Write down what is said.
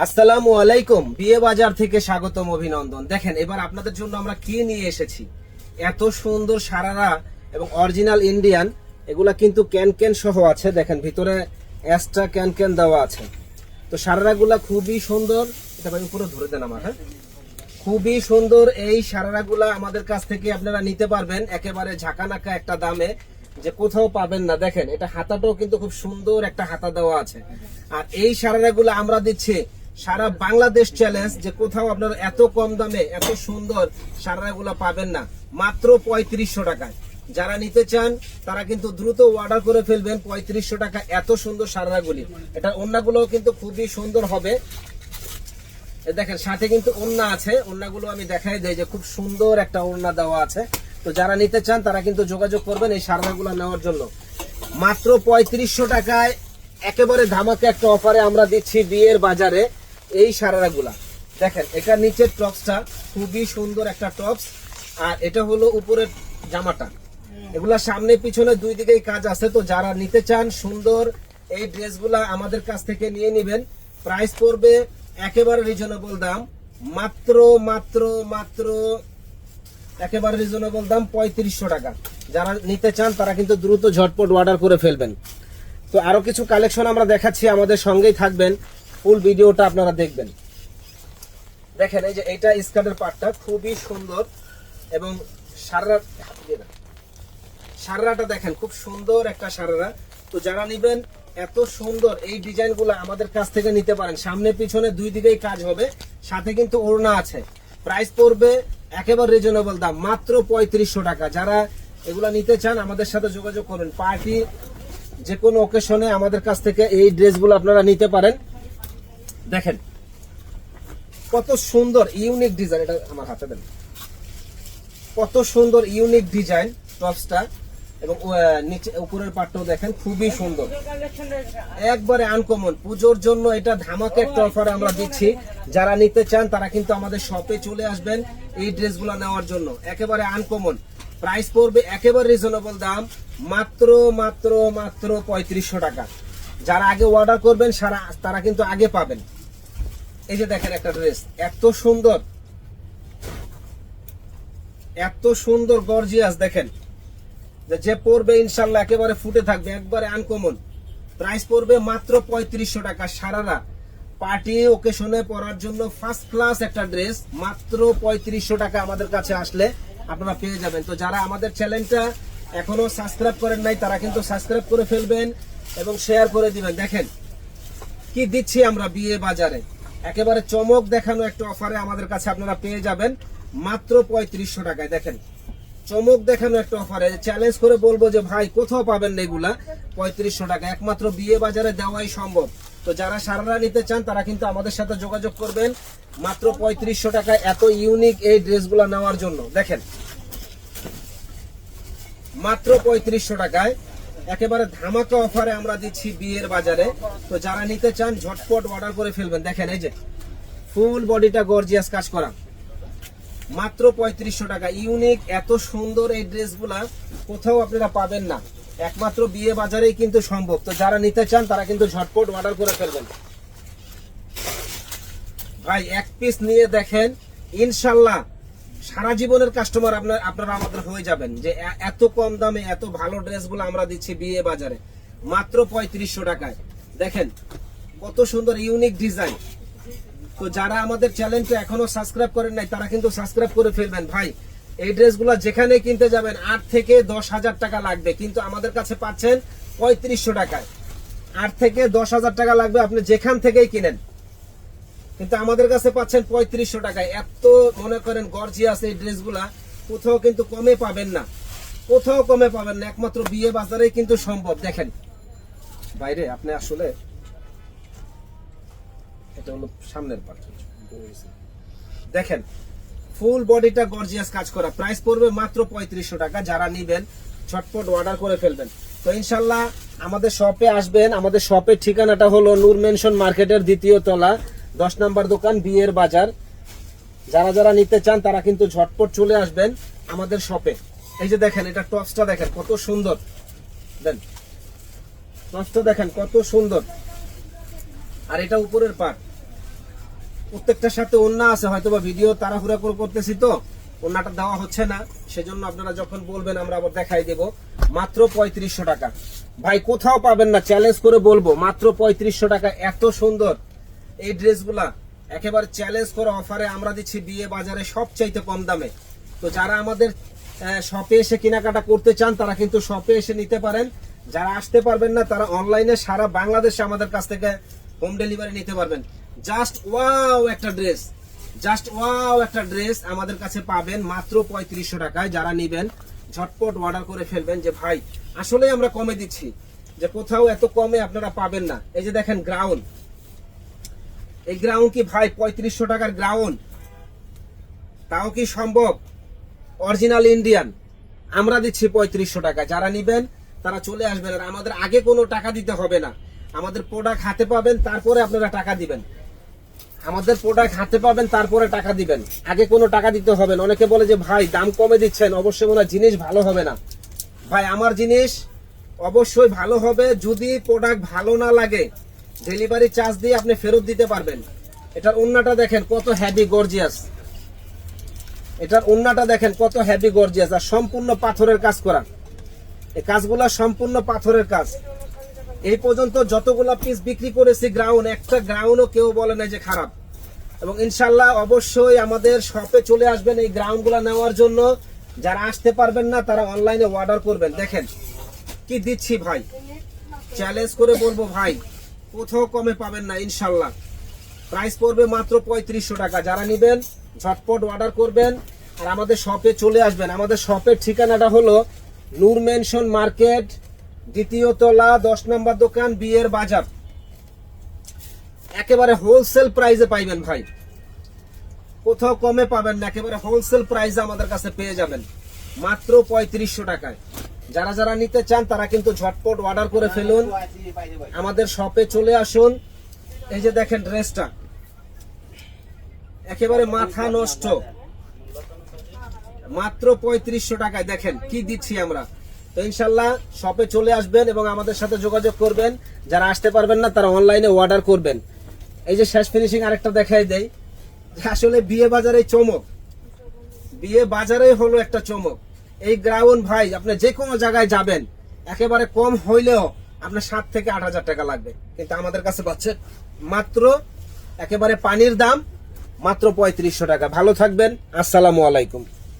আসসালামু আলাইকুম। বিয়ে বাজার থেকে স্বাগতম অভিনন্দন। দেখেন, এবার আপনাদের জন্য আমরা কি নিয়ে এসেছি? এত সুন্দর সারারা এবং অরিজিনাল ইন্ডিয়ান, এগুলা কিন্তু ক্যান ক্যান সহ আছে। দেখেন, ভিতরে এক্সট্রা ক্যান ক্যান দেওয়া আছে। তো সারারাগুলা খুবই সুন্দর। এটা ভাই উপরে ধরে দেন আমার হ্যাঁ? খুবই সুন্দর এই সারারাগুলা আমাদের কাছ থেকে আপনারা নিতে পারবেন। একেবারে ঝাঁকানাকা একটা দামে, যে কোথাও পাবেন না। দেখেন, এটা হাতাটাও কিন্তু খুব সুন্দর একটা হাতা দেওয়া আছে। আর এই সারারাগুলো আমরা দিচ্ছি সারা বাংলাদেশ চ্যালেঞ্জ যে কোথাও আপনারা এত কম দামে, এত সুন্দর সারারাগুলো পাবেন না। মাত্র পঁয়ত্রিশশো টাকায়। যারা নিতে চান, তারা কিন্তু দ্রুত অর্ডার করে ফেলবেন পঁয়ত্রিশশো টাকা এত সুন্দর সারারাগুলি এটা অন্যগুলো কিন্তু খুবই সুন্দর হবে। দেখেন, সাথে কিন্তু ওন্না আছে। ওন্নাগুলো আমি দেখাই দেই যে খুব সুন্দর একটা ওন্না দেওয়া আছে। তো যারা নিতে চান, তারা কিন্তু যোগাযোগ করবেন এই সারনাগুলো নেওয়ার জন্য। মাত্র পঁয়ত্রিশশো টাকায় একেবারে ধামাকে একটা অফারে আমরা দিচ্ছি বিয়ের বাজারে। এই সারারাগুলা। দেখেন এটা নিচের টপসটা খুবই সুন্দর একটা টপস, আর এটা হলো উপরের জামাটা। এগুলা সামনে পিছনে দুই দিকেই কাজ আছে, তো যারা নিতে চান সুন্দর এই ড্রেসগুলা আমাদের কাছ থেকে নিয়ে নেবেন। প্রাইস পড়বে একেবারে রিজনেবল দাম, মাত্র মাত্র মাত্র একেবারে রিজনেবল দাম পঁয়ত্রিশশো টাকা। যারা নিতে চান তারা কিন্তু দ্রুত ঝটপট অর্ডার করে ফেলবেন। তো আরও কিছু কালেকশন আমরা দেখাচ্ছি, আমাদের সঙ্গেই থাকবেন। ফুল ভিডিওটা আপনারা দেখবেন। দেখেন, এই যে এটা স্কার্টের পার্টটা খুবই সুন্দর এবং সারা সারাটা দেখেন, খুব সুন্দর একটা সারারা। তো যারা নিবেন, এত সুন্দর এই ডিজাইনগুলো আমাদের কাছ থেকে নিতে পারেন। সামনে পিছনে দুই দিকেই কাজ হবে, সাথে কিন্তু ওড়না আছে। প্রাইস পড়বে একেবারে রিজনেবল দাম, মাত্র পঁয়ত্রিশশো টাকা। যারা এগুলা নিতে চান, আমাদের সাথে যোগাযোগ করুন। পার্টি যে কোনো ওকেশনে আমাদের কাছ থেকে এই ড্রেসগুলো আপনারা নিতে পারেন। দেখেন, কত সুন্দর ইউনিক ডিজাইন এটা আমার হাতে দেন। কত সুন্দর ইউনিক ডিজাইন টপসটা এবং নিচে, উপরের পাটটাও দেখেন, খুবই সুন্দর। একবারে আনকমন পুজোর জন্য এটা ধামাকে একটা অফার আমরা দিচ্ছি। যারা নিতে চান, তারা কিন্তু আমাদের শপে চলে আসবেন এই ড্রেসগুলো নেওয়ার জন্য। একেবারে আনকমন প্রাইস পড়বে একেবারে রিজনেবল দাম, মাত্র মাত্র মাত্র পঁয়ত্রিশশো টাকা। যারা আগে অর্ডার করবেন, সারা তারা কিন্তু আগে পাবেন। এই যে দেখেন একটা ড্রেস, এত সুন্দর। এত সুন্দর গর্জিয়াস, দেখেন। যে পরবে ইনশাল্লাহ একেবারে ফুটে থাকবে, একবারে আনকমন প্রাইস পড়বে মাত্র পঁয়ত্রিশশো টাকা সারারা পার্টি ওকেশনে পরার জন্য ফার্স্ট ক্লাস একটা ড্রেস মাত্র পঁয়ত্রিশশো টাকা আমাদের কাছে আসলে আপনারা পেয়ে যাবেন। তো যারা আমাদের চ্যানেলটা এখনও সাবস্ক্রাইব করেন নাই, তারা কিন্তু সাবস্ক্রাইব করে ফেলবেন এবং শেয়ার করে দিবেন। দেখেন, কি দিচ্ছি আমরা বিয়ে বাজারে? একেবারে চমক দেখানো একটা অফারে আমাদের কাছে আপনারা পেয়ে যাবেন মাত্র পঁয়ত্রিশশো টাকায়। দেখেন, চমক দেখানো একটা অফারে। চ্যালেঞ্জ করে বলব যে, ভাই, কোথাও পাবেন না এগুলা। পঁয়ত্রিশশো টাকা, একমাত্র বিয়ে বাজারে দেওয়াই সম্ভব। তো যারা সারারা নিতে চান, তারা কিন্তু আমাদের সাথে যোগাযোগ করবেন মাত্র পঁয়ত্রিশশো টাকায় এত ইউনিক এই ড্রেসগুলো নেওয়ার জন্য। দেখেন, মাত্র পঁয়ত্রিশশো টাকায় একেবারে ধামাকা অফারে আমরা দিচ্ছি বিয়ের বাজারে। তো যারা নিতে চান, ঝটপট অর্ডার করে ফেলবেন। দেখেন, এই যে ফুল বডিটা গর্জিয়াস কাজ করা। মাত্র পঁয়ত্রিশশো টাকা। ইউনিক, এত সুন্দর এই ড্রেসগুলা কোথাও আপনারা পাবেন না। একমাত্র বিয়ে বাজারেই কিন্তু সম্ভব। তো যারা নিতে চান, তারা কিন্তু ঝটপট অর্ডার করে ফেলবেন। ভাই, এক পিস নিয়ে দেখেন, ইনশাল্লাহ সারা জীবনের কাস্টমার আপনার, আপনারা আমাদের হয়ে যাবেন যে এত কম দামে এত ভালো ড্রেসগুলো আমরা দিচ্ছি বিয়ে বাজারে। মাত্র পঁয়ত্রিশশো টাকায়। দেখেন, কত সুন্দর ইউনিক ডিজাইন তো যারা আমাদের চ্যানেলটা এখনও সাবস্ক্রাইব করেন নাই, তারা কিন্তু সাবস্ক্রাইব করে ফেলবেন। ভাই, এই ড্রেসগুলো যেখানে কিনতে যাবেন, আট থেকে দশ হাজার টাকা লাগবে। কিন্তু আমাদের কাছে পাচ্ছেন পঁয়ত্রিশশো টাকায়। আট থেকে দশ হাজার টাকা লাগবে, আপনি যেখান থেকেই কিনেন। কিন্তু আমাদের কাছে পাচ্ছেন পঁয়ত্রিশশো টাকায়। এত মনে করেন গর্জিয়াস এই ড্রেসগুলা, কোথাও কিন্তু কমে পাবেন না। কোথাও কমে পাবেন না, একমাত্র বিয়ে বাজারেই কিন্তু সম্ভব। দেখেন। বাইরে, আপনি আসলে এটা হলো সামনের পার্ট দেখেন ফুল বডিটা গর্জিয়াস কাজ করা। প্রাইস পড়বে মাত্র পঁয়ত্রিশশো টাকা। যারা নিবেন ছটপট অর্ডার করে ফেলবেন। তো ইনশাল্লাহ আমাদের শপে আসবেন। আমাদের শপের ঠিকানাটা হলো নূর মেনশন মার্কেটের দ্বিতীয় তলা। দশ নাম্বার দোকান, বিয়ের বাজার। যারা যারা নিতে চান, তারা কিন্তু ঝটপট চলে আসবেন আমাদের শপে। এই যে দেখেন, এটা টপসটা দেখেন, কত সুন্দর। দেন, টপসটা দেখেন, কত সুন্দর। আর এটা উপরের পার্ট। প্রত্যেকটার সাথে ওন্না আছে হয়তো বা ভিডিও তাড়াহুড়া করে করতেছি তো ওন্নাটা দেওয়া হচ্ছে না। সেজন্য আপনারা যখন বলবেন, আমরা আবার দেখাই দেব। মাত্র পঁয়ত্রিশশো টাকা। ভাই, কোথাও পাবেন না চ্যালেঞ্জ করে বলব, মাত্র পঁয়ত্রিশশো টাকা। এত সুন্দর। এই ড্রেসগুলা একেবারে চ্যালেঞ্জ করে অফারে আমরা দিচ্ছি বিয়ে বাজারে সবচাইতে কম দামে। তো যারা আমাদের শপে এসে কেনাকাটা করতে চান, তারা কিন্তু শপে এসে নিতে পারেন। যারা আসতে পারবেন না, তারা অনলাইনে সারা বাংলাদেশে আমাদের কাছ থেকে হোম ডেলিভারি নিতে পারবেন। জাস্ট ওয়াও একটা ড্রেস জাস্ট ওয়াও একটা ড্রেস আমাদের কাছে পাবেন মাত্র পঁয়ত্রিশশো টাকায়। যারা নিবেন, ঝটপট অর্ডার করে ফেলবেন যে, ভাই আসলে আমরা কমে দিচ্ছি। যে কোথাও এত কমে আপনারা পাবেন না। এই যে দেখেন গ্রাউন্ড এই গ্রাউন্ড কি ভাই পঁয়ত্রিশশো টাকার গ্রাউন্ড তাও কি সম্ভব? অরিজিনাল ইন্ডিয়ান আমরা দিচ্ছি পঁয়ত্রিশশো টাকা। যারা নিবেন, তারা চলে আসবেন। আর আমাদের আগে কোনো টাকা দিতে হবে না। আমাদের প্রোডাক্ট হাতে পাবেন, তারপরে আপনারা টাকা দিবেন। আমাদের প্রোডাক্ট হাতে পাবেন, তারপরে টাকা দিবেন। আগে কোনো টাকা দিতে হবে না। অনেকে বলে যে, ভাই, দাম কমে দিচ্ছেন। অবশ্যই মনে জিনিস ভালো হবে না। ভাই, আমার জিনিস অবশ্যই ভালো হবে যদি প্রোডাক্ট ভালো না লাগে। ডেলিভারি চার্জ দিয়ে আপনি ফেরত দিতে পারবেন। এটার অন্যটা দেখেন কত হ্যাভি গর্জিয়াস এটার অন্যটা দেখেন কত হ্যাভি গর্জিয়াস আর সম্পূর্ণ পাথরের কাজ করা। এই কাজগুলো সম্পূর্ণ পাথরের কাজ। এই পর্যন্ত যতগুলা পিস বিক্রি করেছি গ্রাউন্ড একটা গ্রাউন্ডও কেউ বলে না যে খারাপ। এবং ইনশাল্লাহ অবশ্যই আমাদের শপে চলে আসবেন এই গ্রাউন্ডগুলো নেওয়ার জন্য। যারা আসতে পারবেন না, তারা অনলাইনে অর্ডার করবেন। দেখেন, কি দিচ্ছি ভাই? চ্যালেঞ্জ করে বলব ভাই কোথাও কমে পাবেন না, ইনশাল্লাহ। প্রাইস পড়বে মাত্র পঁয়ত্রিশশো টাকা। যারা নিবেন, ঝটপট অর্ডার করবেন। আর আমাদের শপে চলে আসবেন। আমাদের শপের ঠিকানাটা হলো নূর মেনশন মার্কেট দ্বিতীয় তলা, দশ নম্বর দোকান, বিয়ের বাজার। একেবারে হোলসেল প্রাইসে পাইবেন ভাই। কোথাও কমে পাবেন না, একেবারে হোলসেল প্রাইসে আমাদের কাছে পেয়ে যাবেন। মাত্র পঁয়ত্রিশশো টাকায়। যারা যারা নিতে চান, তারা কিন্তু ঝটপট অর্ডার করে ফেলুন। আমাদের শপে চলে আসুন। এই যে দেখেন ড্রেসটা একেবারে মাথা নষ্ট। মাত্র পঁয়ত্রিশশো টাকায়। দেখেন, কি দিচ্ছি আমরা? তো ইনশাল্লাহ শপে চলে আসবেন এবং আমাদের সাথে যোগাযোগ করবেন। যারা আসতে পারবেন না, তারা অনলাইনে অর্ডার করবেন। এই যে শেষ ফিনিশিং আরেকটা দেখাই দেয় আসলে বিয়ে বাজারে চমক। বিয়ে বাজারে হলো একটা চমক। এই গ্রাউন ভাই, আপনি যে কোনো জায়গায় যাবেন, একেবারে কম হইলেও আপনার সাত থেকে আট হাজার টাকা লাগবে। কিন্তু আমাদের কাছে পাচ্ছেন মাত্র একেবারে পানির দাম মাত্র পঁয়ত্রিশশো টাকা। ভালো থাকবেন, আসসালামু আলাইকুম।